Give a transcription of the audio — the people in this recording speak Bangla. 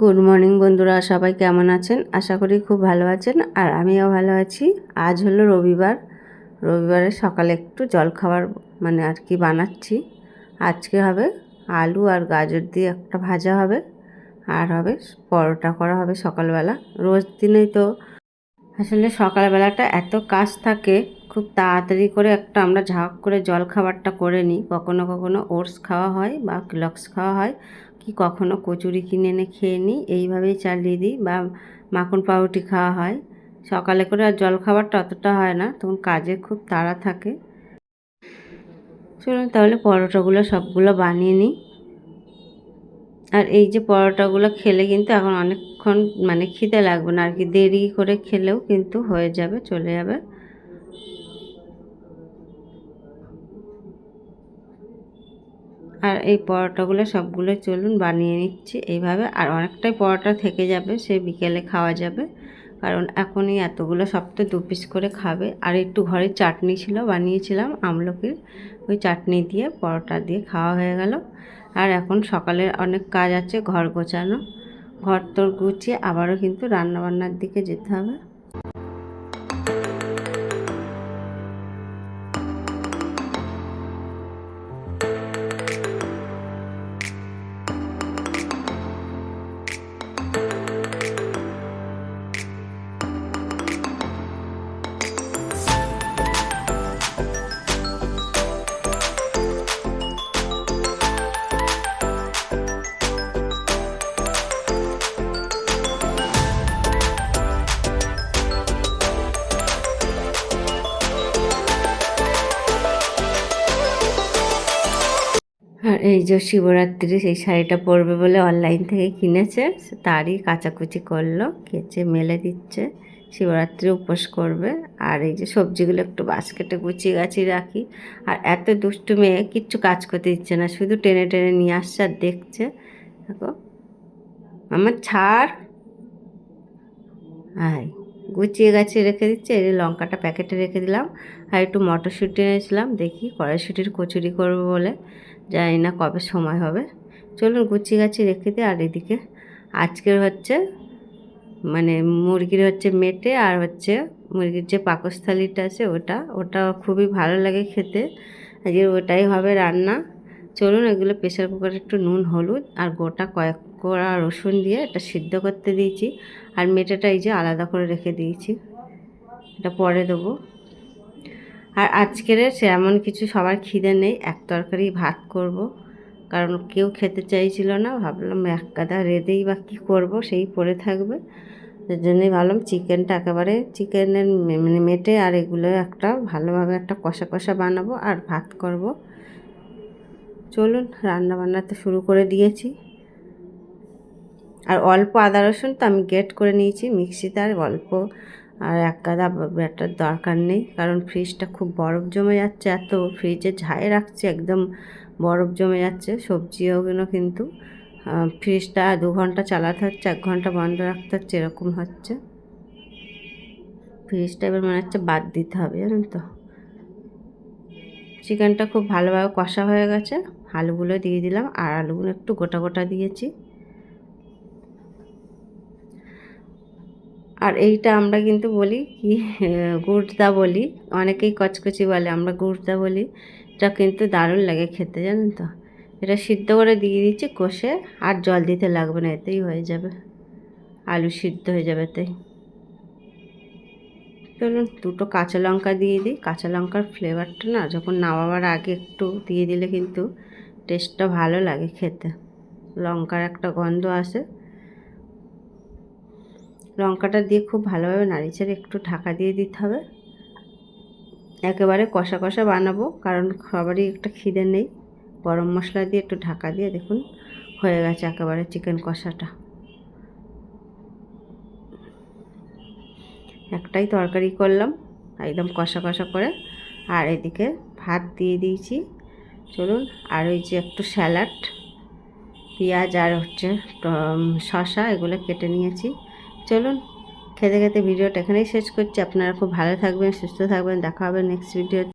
গুড মর্নিং বন্ধুরা। সবাই কেমন আছেন? আশা করি খুব ভালো আছেন, আর আমিও ভালো আছি। আজ হলো রবিবার। রবিবারে সকালে একটু জল খাবার মানে আর কি বানাচ্ছি। আজকে হবে আলু আর গাজর দিয়ে একটা ভাজা হবে, আর হবে পরোটা করা হবে সকালবেলা। রোজ দিনেই তো আসলে সকালবেলাটা এত কাজ থাকে, খুব তাড়াতাড়ি করে একটা আমরা ঝাঁক করে জল খাবারটা করে নিই। কখনো কখনো ওটস খাওয়া হয় বা ক্লক্স খাওয়া হয়, কি কখনো কচুরি কিনে এনে খেয়ে নিই, এইভাবেই চালিয়ে দিই বা মাখন পাউরুটি খাওয়া হয়। সকালে করে আর জল খাবারটা অতটা হয় না, তখন কাজে খুব তাড়া থাকে। চলুন তাহলে পরোটাগুলো সবগুলো বানিয়ে নিই। আর এই যে পরোটাগুলো খেলে কিন্তু এখন অনেকক্ষণ মানে খিদে লাগবে না, আর কি দেরি করে খেলেও কিন্তু হয়ে যাবে, চলে যাবে। আর এই পরোটাগুলো সবগুলো চলুন বানিয়ে নিচ্ছি এইভাবে, আর অনেকটাই পরোটা থেকে যাবে, সে বিকেলে খাওয়া যাবে। কারণ এখনই এতগুলো সব তো দু পিস করে খাবে, আর একটু ঘরে চাটনি ছিল, বানিয়েছিলাম আমলকির। ওই চাটনি দিয়ে, পরোটা দিয়ে খাওয়া হয়ে গেল। আর এখন সকালের অনেক কাজ আছে, ঘর গোছানো। ঘর তোর গুছিয়ে আবারও কিন্তু রান্নাবান্নার দিকে যেতে হবে। আর এই যে শিবরাত্রি সেই শাড়িটা পরবে বলে অনলাইন থেকে কিনেছে। তারই কাচাকুচি করল, কেচে মেলে দিচ্ছে। শিবরাত্রি উপোস করবে। আর এই যে সবজিগুলো একটু বাস্কেটে গুছিয়ে গাছিয়ে রাখি। আর এত দুষ্টু মেয়ে কিচ্ছু কাজ করতে দিচ্ছে না, শুধু টেনে টেনে নিয়ে আসছে আর দেখছে। দেখো, আমার ছাড়। আয়, গুছিয়ে গাছিয়ে রেখে দিচ্ছে। এই লঙ্কাটা প্যাকেটে রেখে দিলাম। আর একটু মটরশুঁটি এনেছিলাম, দেখি কড়াইশুঁটির কচুরি করব বলে। জানি না কবে সময় হবে। চলুন গুছিয়ে গাছি রেখে দিই আর এদিকে আজকের হচ্ছে মানে মুরগির হচ্ছে মেটে আর হচ্ছে মুরগির যে পাকস্থলিটা আছে ওটা ওটা খুবই ভালো লাগে খেতে। আজকে ওটাই হবে রান্না। চলুন এগুলো প্রেশার কুকারে একটু নুন, হলুদ আর গোটা কয়েক কোড়া রসুন দিয়ে এটা সিদ্ধ করতে দিয়েছি। আর মেটেটা এই যে আলাদা করে রেখে দিয়েছি। এটা পরে দেবো। আর আজকের এমন কিছু সবার খিদে নেই, এক তরকারি ভাত করব। কারণ কেউ খেতে চাইছিল না, ভাবলাম এক কাদা রেঁধেই বা কী করব, সেই পড়ে থাকবে। এর জন্যই ভাবলাম চিকেনটা একেবারে চিকেনের মানে মেটে আর এগুলো একটা ভালোভাবে একটা কষা কষা বানাবো আর ভাত করব। চলুন রান্না বান্নাতে শুরু করে দিয়েছি। আর অল্প আদা রসুন তো আমি গেট করে নিয়েছি, মিক্সিতে আর অল্প আর এক গাদা ব্যাটার দরকার নেই, কারণ ফ্রিজটা খুব বরফ জমে যাচ্ছে, এত ফ্রিজে ঝায়ে রাখছে, একদম বরফ জমে যাচ্ছে সবজিওগুলো কিন্তু ফ্রিজটা দু ঘণ্টা চালাতে হচ্ছে, এক ঘণ্টা বন্ধ রাখতে হচ্ছে, এরকম হচ্ছে। ফ্রিজটা এবার মনে হচ্ছে বাদ দিতে হবে, জানেন তো। চিকেনটা খুব ভালোভাবে কষা হয়ে গেছে, আলুগুলো দিয়ে দিলাম, আর আলুগুলো একটু গোটা গোটা দিয়েছি। আর এইটা আমরা কিন্তু বলি কি গুড়দা বলি। অনেকেই কচকচি বলে, আমরা গুড়দা বলি। এটা কিন্তু দারুণ লাগে খেতে, জানেন তো? এটা সিদ্ধ করে দিয়ে দিচ্ছি কষে, আর জল দিতে লাগবে না, এতেই হয়ে যাবে। আলু সিদ্ধ হয়ে যাবে তাই। চলুন, দুটো কাঁচা লঙ্কা দিয়ে দিই। কাঁচা লঙ্কার ফ্লেভারটা না, যখন নামাবার আগে একটু দিয়ে দিলে কিন্তু টেস্টটা ভালো লাগে খেতে। লঙ্কার একটা গন্ধ আসে। লঙ্কাটা দিয়ে খুব ভালোভাবে নাড়িচাড়ে একটু ঢাকা দিয়ে দিতে হবে। একেবারে কষা কষা বানাবো, কারণ সবারই একটা খিদে নেই। গরম মশলা দিয়ে একটু ঢাকা দিয়ে দেখুন হয়ে গেছে একেবারে চিকেন কষাটা। একটাই তরকারি করলাম, একদম কষা কষা করে। আর এদিকে ভাত দিয়ে দিয়েছি। চলুন আর ওই যে একটু স্যালাড, পেঁয়াজ আর হচ্ছে শশা এগুলো কেটে নিয়েছি। চলুন, খেতে খেতে ভিডিওটা এখানেই শেষ করছি। আপনারা খুব ভালো থাকবেন, সুস্থ থাকবেন। দেখা হবে নেক্সট ভিডিও